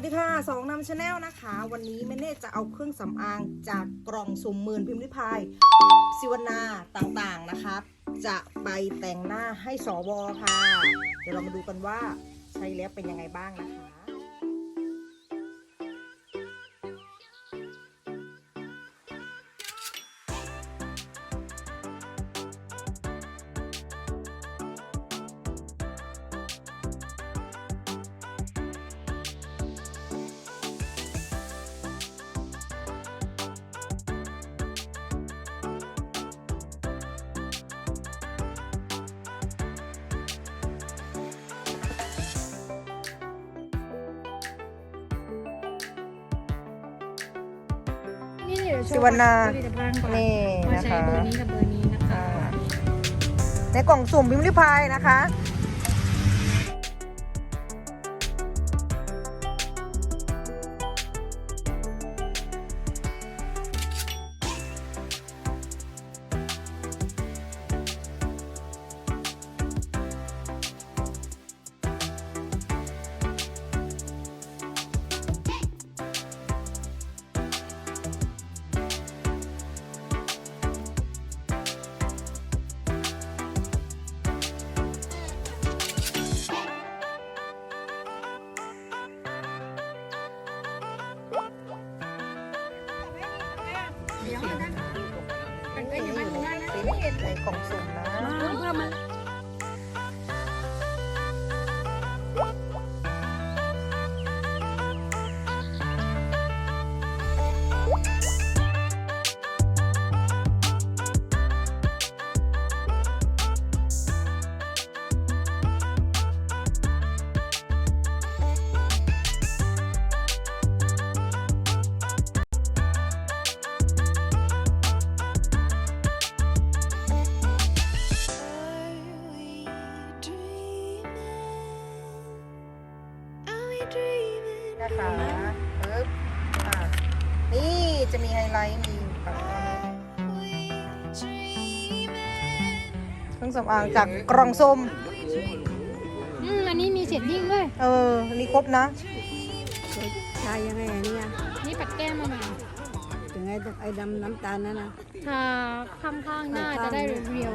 วัสดีค่ะสองนำชาแนลนะคะ วันนี้แม่เน่จะเอาเครื่องสำอางจากกล่องสุ่มหมื่นพิมพ์ริพายสิวนาต่างๆนะคะ จะไปแต่งหน้าให้สวค่ะ เดี๋ยวเรามาดูกันว่าใช้แล้วเป็นยังไงบ้างนะคะ นี่เดี๋ยวโชสิวนาผลิตภัณฑ์ก่อนนี่ว่านะใช้คะเบอร์นี้กับเบอร์นี้นะคะอ่าในกล่องสุ่มพิมพ์ริพายนะคะ เดี๋ยวนะมันก็อยู่ในในกล่องสุ่มนะ นะคะปึ๊บอะนี่จะมีไฮไลท์มีฝั่งนี้เครื่องสำอางจากกล่องส้ม อืมอันนี้มีเศษยิ่งด้วย เอออันนี่ครบนะใช่ยังไงอันเนี่ยนี่ปัดแก้มมาใหม่ถึงไอ้ไอ้ดำน้ำตาลนั่นนะทาข้างๆหน้าจะได้เรียว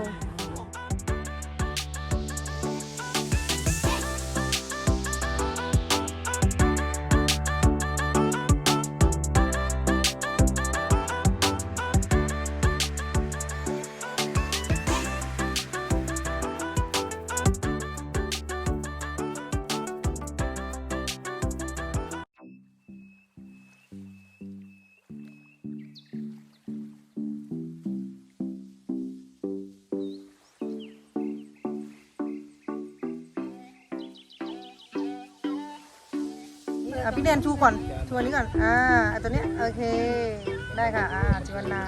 อะพี่แดนชูก่อนชูอันนี้ก่อน อ่าอะตัวเนี้ยโอเค ได้ค่ะ อ่าจิวันนา